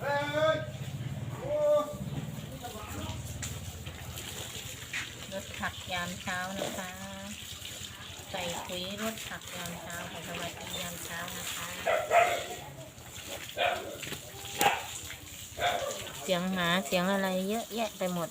รถผักยามเช้านะคะ ใส่ปุ๋ยรถผักยามเช้าใส่สวัสดียามเช้านะคะเสียงหมาเสียงอะไรเยอะแยะไปหมด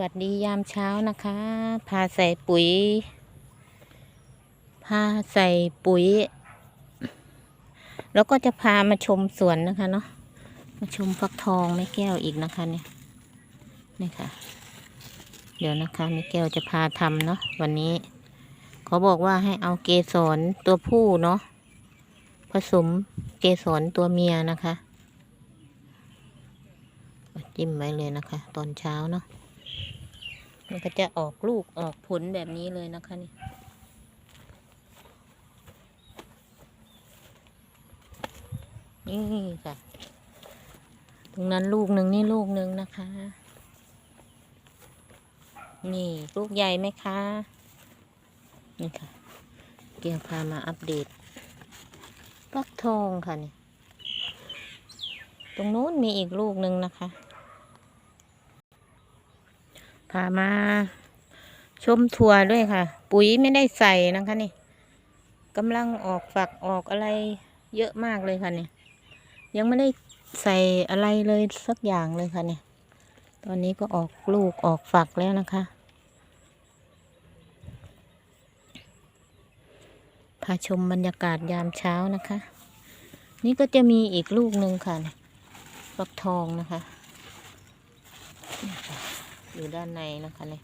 วัสดียามเช้านะคะ พาใส่ปุ๋ย พาใส่ปุ๋ย แล้วก็จะพามาชมสวนนะคะเนาะ มาชมฟักทองแม่แก้วอีกนะคะเนี่ย นี่ค่ะ เดี๋ยวนะคะแม่แก้วจะพาทำเนาะวันนี้เขาบอกว่าให้เอาเกสรตัวผู้เนาะผสมเกสรตัวเมียนะคะจิ้มไว้เลยนะคะ ตอนเช้าเนาะ มันก็จะออกลูกออกผลแบบนี้เลยนะคะนี่นี่ค่ะ ตรงนั้นลูกหนึ่งนี่ลูกหนึ่งนะคะ นี่ลูกใหญ่ไหมคะ นี่ค่ะ เกี่ยวพามาอัปเดตฟักทองค่ะนี่ ตรงนู้นมีอีกลูกหนึ่งนะคะ พามาชมทัวร์ด้วยค่ะ ปุ๋ยไม่ได้ใส่นะคะนี่กำลังออกฝักออกอะไรเยอะมากเลยค่ะเนี่ย ยังไม่ได้ใส่อะไรเลยสักอย่างเลยค่ะเนี่ย ตอนนี้ก็ออกลูกออกฝักแล้วนะคะ พาชมบรรยากาศยามเช้านะคะ นี่ก็จะมีอีกลูกหนึ่งค่ะเนี่ยฟักทองนะคะ อยู่ด้านในนะคะเนี่ย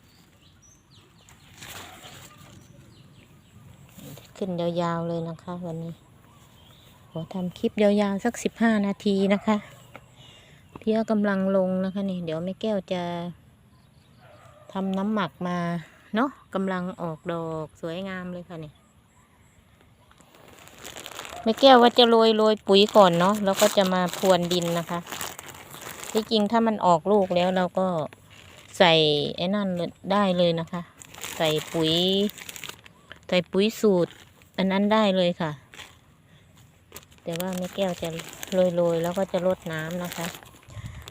ขึ้นยาวๆเลยนะคะวันนี้ขอทำคลิปยาวๆสักสิบห้านาทีนะคะเพียกำลังลงนะคะนี่เดี๋ยวแม่แก้วจะทำน้ำหมักมาเนาะกำลังออกดอกสวยงามเลยค่ะนี่แม่แก้วว่าจะโรยโรยปุ๋ยก่อนเนาะแล้วก็จะมาพรวนดินนะคะที่จริงถ้ามันออกลูกแล้วเราก็ ใส่ไอ้นั่นได้เลยนะคะ ใส่ปุ๋ย ใส่ปุ๋ยสูตร อันนั้นได้เลยค่ะ แต่ว่าแม่แก้วจะโรยๆแล้วก็จะลดน้ำนะคะ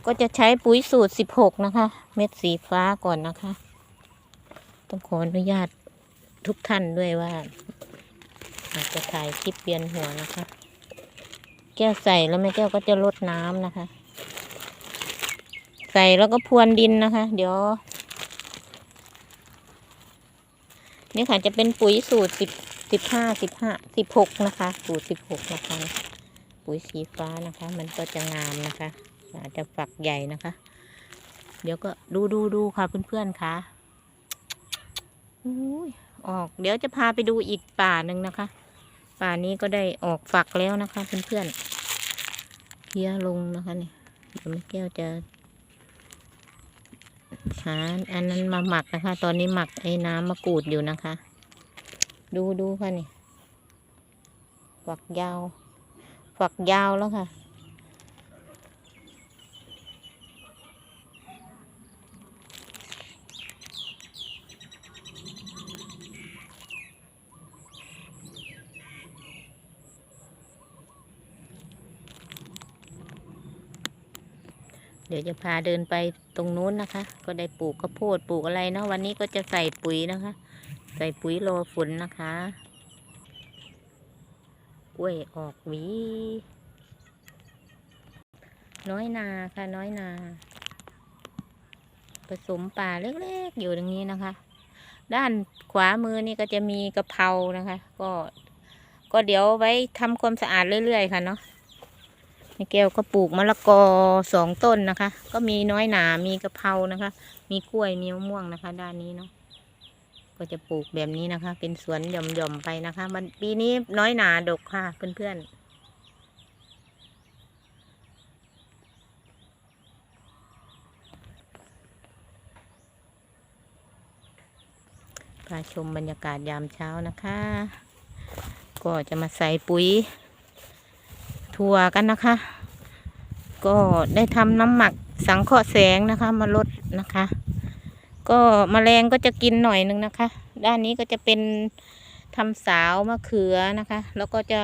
ก็จะใช้ปุ๋ยสูตร16นะคะ เม็ดสีฟ้าก่อนนะคะ ต้องขออนุญาตทุกท่านด้วยว่าอาจจะถ่ายคลิปเบียนหัวนะคะ แก้วใส่แล้วแม่แก้วก็จะลดน้ำนะคะ ส่แล้วก็พรวนดินนะคะ เดี๋ยว นี่ค่ะจะเป็นปุ๋ยสูตรสิบสิบห้าสิบห้าสิบหกนะคะ สูตรสิบหกนะคะ ปุ๋ยสีฟ้านะคะ มันก็จะงามนะคะอาจจะฝักใหญ่นะคะ เดี๋ยวก็ดูดูดูค่ะเพื่อนๆค่ะอุ้ยออก เดี๋ยวจะพาไปดูอีกป่าหนึ่งนะคะ ป่านี้ก็ได้ออกฝักแล้วนะคะเพื่อนๆเพี้ยลงนะคะเนี่ยเดี๋ยวแม่แก้วจะ หาอันนั้นมาหมักนะคะ ตอนนี้หมักไอ้น้ำมะกรูดอยู่นะคะ ดูดูค่ะนี่ฝักยาว ฝักยาวแล้วค่ะ เดี๋ยวจะพาเดินไปตรงนู้นนะคะ ก็ได้ปลูกข้าวโพดปลูกอะไรเนาะวันนี้ก็จะใส่ปุ๋ยนะคะ ใส่ปุ๋ยโรอฝนนะคะกล้วยออกหวี น้อยนาค่ะน้อยนา ผสมป่าเล็กๆอยู่ตรงนี้นะคะ ด้านขวามือนี่ก็จะมีกะเพรานะคะ ก็ ก็เดี๋ยวไว้ทำความสะอาดเรื่อยๆค่ะเนาะ แม่แก้วก็ปลูกมะละกอสองต้นนะคะ ก็มีน้อยหนา มีกะเพรานะคะ มีกล้วย มีมะม่วงนะคะ ด้านนี้เนาะ ก็จะปลูกแบบนี้นะคะ เป็นสวนหย่อมๆไปนะคะ มันปีนี้น้อยหนาดกค่ะเพื่อนๆพาชมบรรยากาศยามเช้านะคะ ก็จะมาใส่ปุ๋ย ถั่วกันนะคะ ก็ได้ทำน้ำหมักสังเคราะห์แสงนะคะ มาลดนะคะ ก็มแมลงก็จะกินหน่อยนึงนะคะ ด้านนี้ก็จะเป็นทำสาวมะเขือนะคะ แล้วก็จะ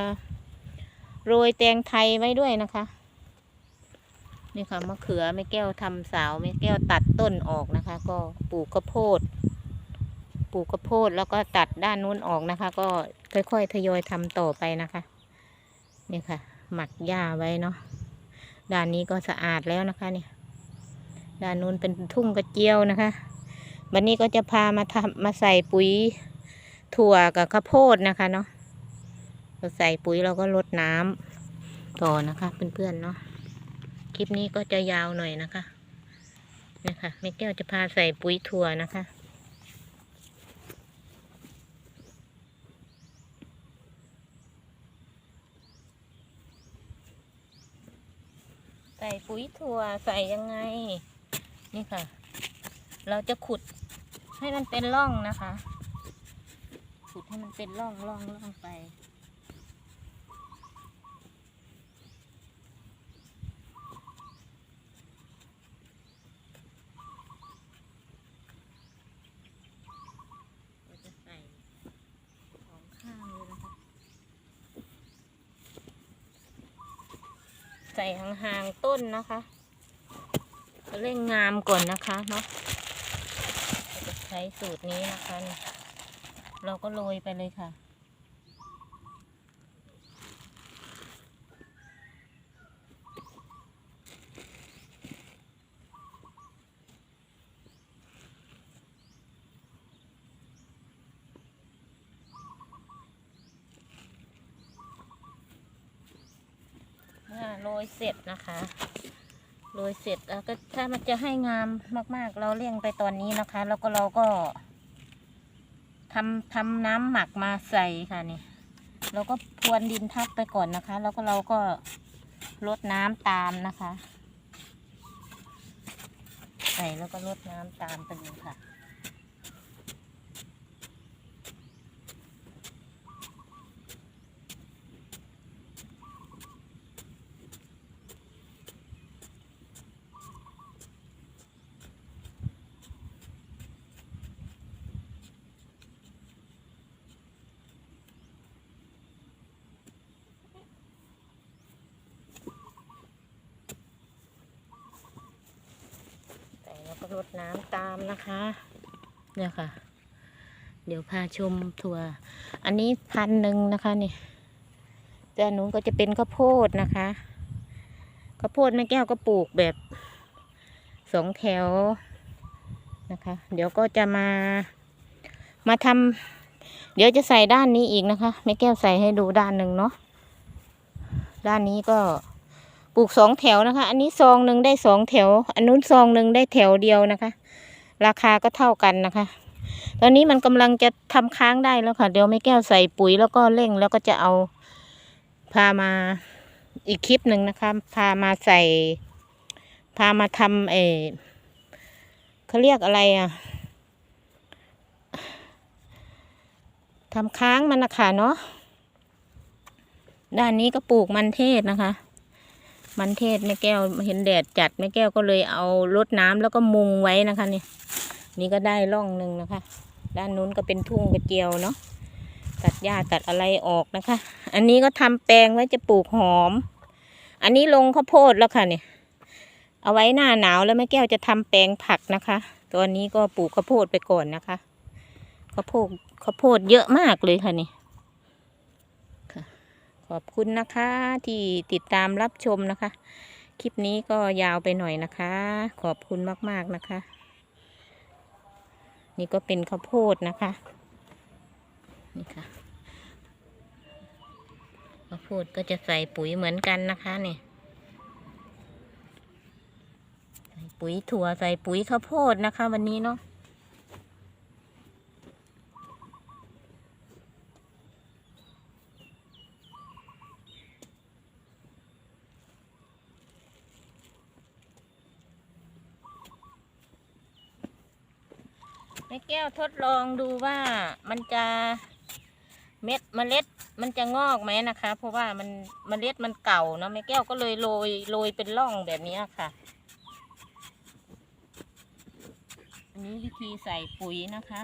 โรยแตงไทยไว้ด้วยนะคะนี่ค่ะมะเขือแม่แก้วทำสาวแม่แก้วตัดต้นออกนะคะ ก็ปลูกข้าวโพด ปลูกข้าวโพดแล้วก็ตัดด้านนู้นออกนะคะ ก็ค่อยๆทยอยทำต่อไปนะคะ นี่ค่ะ หมักหญ้าไว้เนาะด้านนี้ก็สะอาดแล้วนะคะเนี่ยด้านนู้นเป็นทุ่งกระเจียวนะคะ วันนี้ก็จะพามาทำมาใส่ปุ๋ยถั่วกับข้าวโพดนะคะเนาะเราใส่ปุ๋ยเราก็ลดน้ำต่อนะคะเพื่อนๆเนาะคลิปนี้ก็จะยาวหน่อยนะคะนะคะแม่แก้วจะพาใส่ปุ๋ยถั่วนะคะ ส่ปุ๋ยถั่วใส่ยังไง นี่ค่ะ เราจะขุดให้มันเป็นร่องนะคะ ขุดให้มันเป็นร่องร่องร่องไป เราจะใส่สองข้างเลยนะคะ ใส่ ห่างต้นนะคะเร่งงามก่อนนะคะเนาะจะใช้สูตรนี้นะคะ เราก็โรยไปเลยค่ะ อ่าโรยเสร็จ นะคะโรยเสร็จแล้วก็ถ้ามันจะให้งามมาก ๆ เราเลี่ยงไปตอนนี้นะคะ แล้วก็เราก็ทำทำน้ำหมักมาใส่ค่ะนี่เราก็พรวนดินทับไปก่อนนะคะ แล้วก็เราก็ลดน้ำตามนะคะ ใส่แล้วก็ลดน้ำตามไปเลยค่ะ รดน้ำตามนะคะ เนี่ยค่ะ เดี๋ยวพาชมถั่ว อันนี้พันหนึ่งนะคะนี่แต่อันนู้นก็จะเป็นข้าวโพดนะคะข้าวโพดแม่แก้วก็ปลูกแบบสองแถวนะคะ เดี๋ยวก็จะมา มาทำเดี๋ยวจะใส่ด้านนี้อีกนะคะแม่แก้วใส่ให้ดูด้านหนึ่งเนาะด้านนี้ก็ ปลูกสองแถวนะคะ อันนี้ซองหนึ่งได้สองแถว อันนู้นซองหนึ่งได้แถวเดียวนะคะ ราคาก็เท่ากันนะคะ ตอนนี้มันกำลังจะทำค้างได้แล้วค่ะ เดี๋ยวแม่แก้วใส่ปุ๋ยแล้วก็เร่งแล้วก็จะเอาพามาอีกคลิปหนึ่งนะคะ พามาใส่ พามาทำเออเขาเรียกอะไรอะทำค้างมันนะคะเนาะด้านนี้ก็ปลูกมันเทศนะคะ มันเทศแม่แก้วเห็นแดดจัดแม่แก้วก็เลยเอารดน้ำแล้วก็มุงไว้นะคะเนี่ยนี่ก็ได้ร่องหนึ่งนะคะ ด้านนู้นก็เป็นทุ่งกระเจียวเนาะตัดหญ้าตัดอะไรออกนะคะ อันนี้ก็ทำแปลงไว้จะปลูกหอม อันนี้ลงข้าวโพดแล้วค่ะเนี่ยเอาไว้หน้าหนาวแล้วแม่แก้วจะทำแปลงผักนะคะตัวนี้ก็ปลูกข้าวโพดไปก่อนนะคะข้าวโพดข้าวโพดเยอะมากเลยค่ะนี่ อบคุณนะคะที่ติดตามรับชมนะคะ คลิปนี้ก็ยาวไปหน่อยนะคะ ขอบคุณมากๆนะคะ นี่ก็เป็นข้าวโพดนะคะ นี่ค่ะข้าวโพดก็จะใส่ปุ๋ยเหมือนกันนะคะเนี่ยใส่ปุ๋ยถั่วใส่ปุ๋ยข้าวโพดนะคะ วันนี้เนาะ ม่แก้วทดลองดูว่ามันจะเม็ดเมล็ดมันจะงอกไหมนะคะ เพราะว่ามันเมล็ดมันเก่าเนาะแม่แก้วก็เลยโรยโรยเป็นร่องแบบนี้ค่ะ อันนี้วิธีใส่ปุ๋ยนะคะ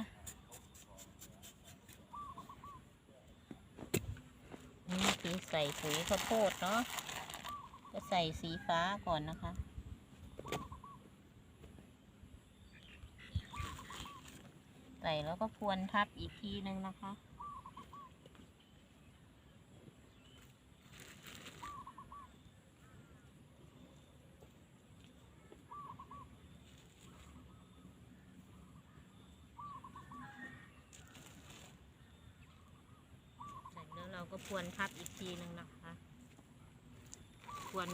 นี่วิธีใส่ปุ๋ยข้าวโพดเนาะจะใส่สีฟ้าก่อนนะคะ ส่แล้วก็พรวนทับอีกทีนึงนะคะใส่แล้วเราก็พรวนทับอีกทีนึงนะคะพรวน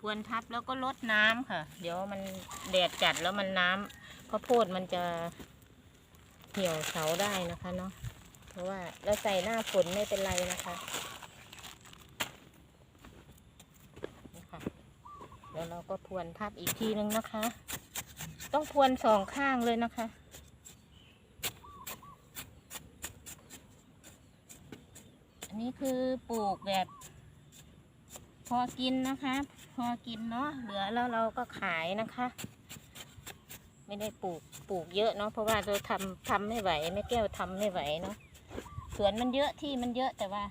พรวนทับแล้วก็ลดน้ำค่ะ เดี๋ยวมันแดดจัดแล้วมันน้ำข้าวโพดมันจะ เหี่ยวเฉาได้นะคะเนาะเพราะว่าเราใส่หน้าฝนไม่เป็นไรนะคะนี่ค่ะเดี๋ยวเราก็พรวนทับอีกทีนึงนะคะ ต้องพรวนสองข้างเลยนะคะอันนี้คือปลูกแบบพอกินนะคะ พอกินเนาะเหลือแล้วเราก็ขายนะคะ ไม่ได้ปลูกปลูกเยอะเนาะเพราะว่าเราทำทำไม่ไหวแม่แก้วทำไม่ไหวเนาะสวนมันเยอะที่มันเยอะแต่ว่า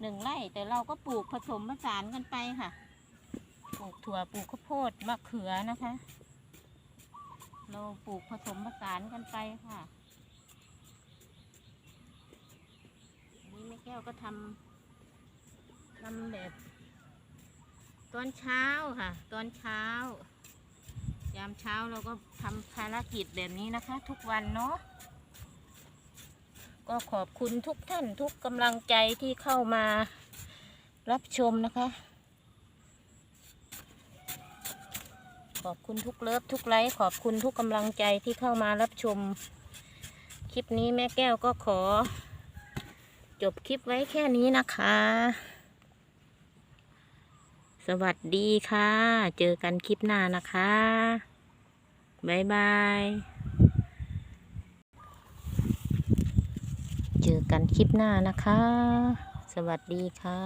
หนึ่งไร่แต่เราก็ปลูกผสมผสานกันไปค่ะ ปลูกถั่วปลูกข้าวโพดมะเขือนะคะ เราปลูกผสมผสานกันไปค่ะนนี้แม่แก้วก็ทำทำแบบ ตอนเช้าค่ะ ตอนเช้า ยามเช้าเราก็ทำภารกิจแบบนี้นะคะ ทุกวันเนาะก็ขอบคุณทุกท่านทุกกำลังใจที่เข้ามารับชมนะคะ ขอบคุณทุกเลิฟทุกไลค์ขอบคุณทุกกำลังใจที่เข้ามารับชม คลิปนี้แม่แก้วก็ขอ จบคลิปไว้แค่นี้นะคะ สวัสดีค่ะ เจอกันคลิปหน้านะคะ บ๊ายบาย เจอกันคลิปหน้านะคะ สวัสดีค่ะ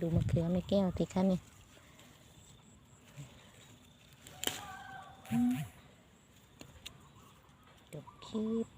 ดูมะเขือไม่แก้วติคะนี่จบคลิป